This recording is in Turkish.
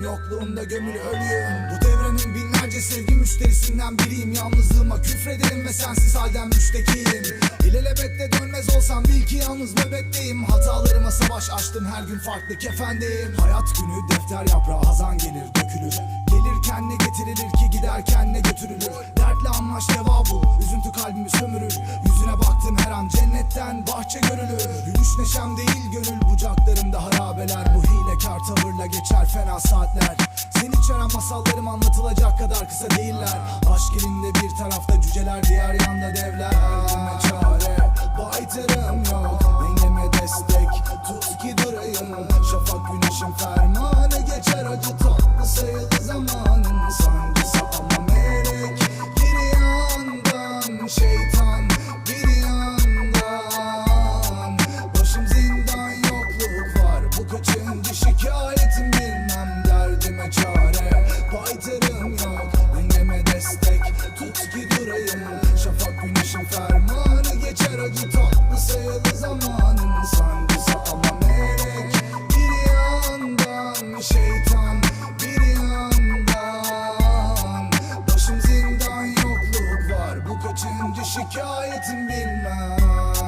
Yokluğunda gömülü ölüyüm Bu devrenin binlerce sevgi müşterisinden biriyim. Yalnızlığıma küfrederim ve sensiz halden müştekiyim İlelebette dönmez olsam bil ki yalnız nöbetteyim Hatalarıma savaş açtım her gün farklı kefendeyim. Hayat günü defter yaprağı hazan gelir dökülür. Gelirken ne getirilir ki giderken ne götürülür? Dertle anlaş deva bul üzüntü kalbimi sömürür. Yüzüne baktım her an cennetten bahçe görülür. Gülüş neşem değil gönül bucaklarımda saatler. Seni içeren masallarım anlatılacak kadar kısa değiller. Aşk elinde bir tarafta cüceler diğer yanda devler şeytan bir yandan. Başım zindan yokluk var. Bu kaçıncı şikayetim bilmem.